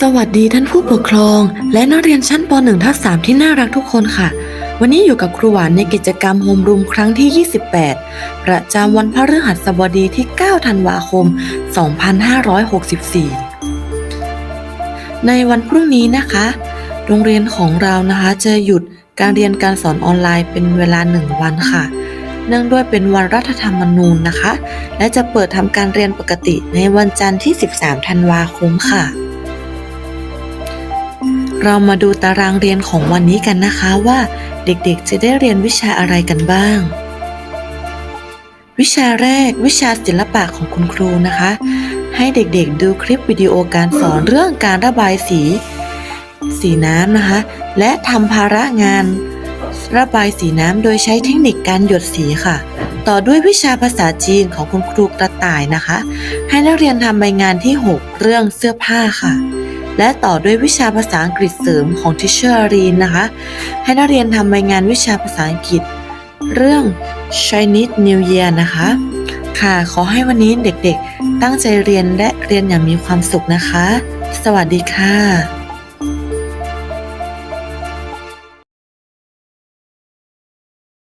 สวัสดีท่านผู้ปกครอง และนักเรียนชั้นป .1 ทับ3ที่น่ารักทุกคนค่ะ วันนี้อยู่กับครูหวานในกิจกรรมโฮมรูมครั้งที่ 28 ประจำวันพฤหัสบดีที่ 9 ธันวาคม 2564 ในวันพรุ่งนี้นะคะ โรงเรียนของเรานะคะจะหยุดการเรียนการสอนออนไลน์เป็นเวลา 1 วันค่ะ เนื่องด้วยเป็นวันรัฐธรรมนูญนะคะ และจะเปิดทำการเรียนปกติในวันจันทร์ที่ 13 ธันวาคมค่ะ เรามาดูตารางเรียนของวันนี้กันนะคะว่าเด็กๆ จะได้เรียนวิชาอะไรกันบ้าง วิชาแรกวิชาศิลปะของคุณครูนะคะ ให้เด็กๆ ดูคลิปวิดีโอการสอนเรื่องการระบายสี สีน้ำนะคะ และทำภาระงาน ระบายสีน้ำโดยใช้เทคนิคการหยดสีค่ะ ต่อด้วยวิชาภาษาจีนของคุณครูกระต่ายนะคะ ให้นักเรียนทำใบงานที่ 6 เรื่องเสื้อผ้าค่ะ และต่อด้วยวิชาภาษาอังกฤษเสริมของทิเชอร์รีนนะคะ ให้นักเรียนทำใบงานวิชาภาษาอังกฤษ เรื่อง Chinese New Year นะคะ ค่ะ ขอให้วันนี้เด็กๆ ตั้งใจเรียนและเรียนอย่างมีความสุขนะคะ สวัสดีค่ะ